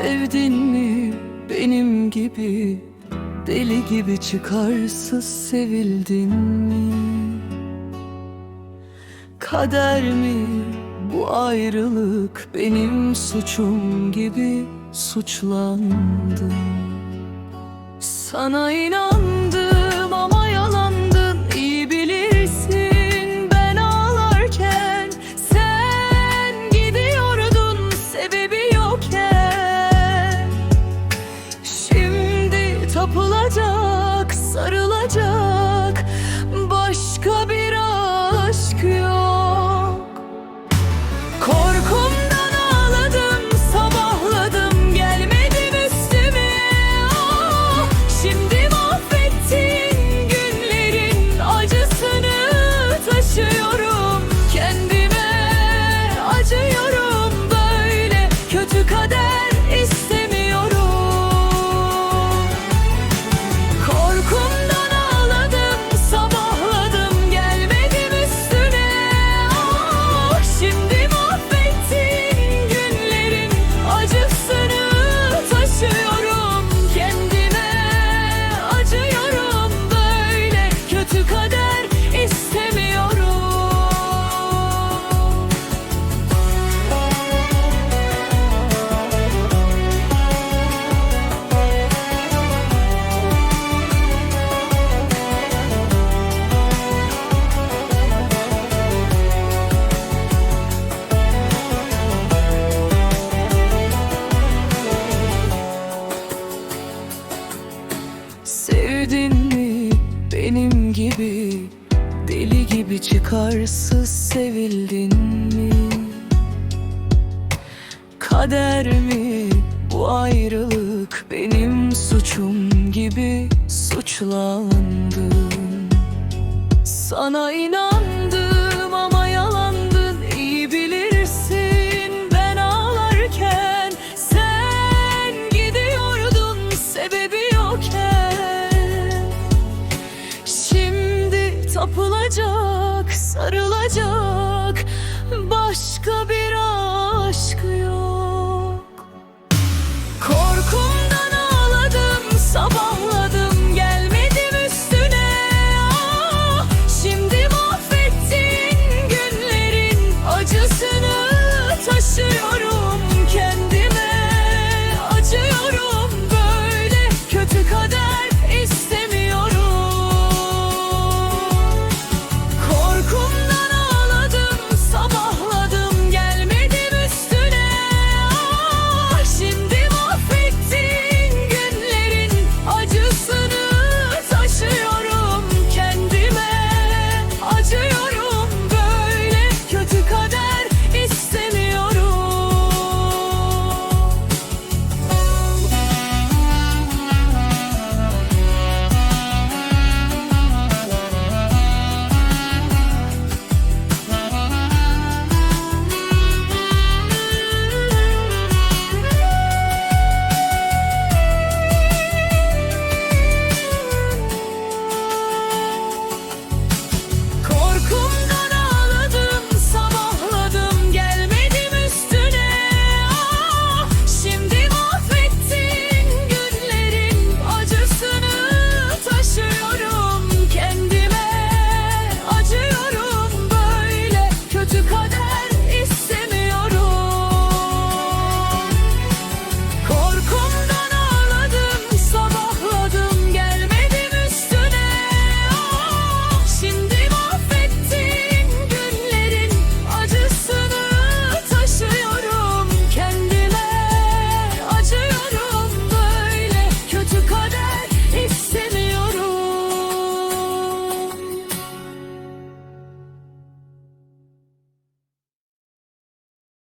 Sevdin mi benim gibi? Deli gibi çıkarsız sevildin mi? Kader mi bu ayrılık Benim suçum gibi suçlandım Sana inan Şimdi tapılacak, sarılacak çıkarsız sevildin mi? Kader mi bu ayrılık benim suçum gibi suçlandım Sana inan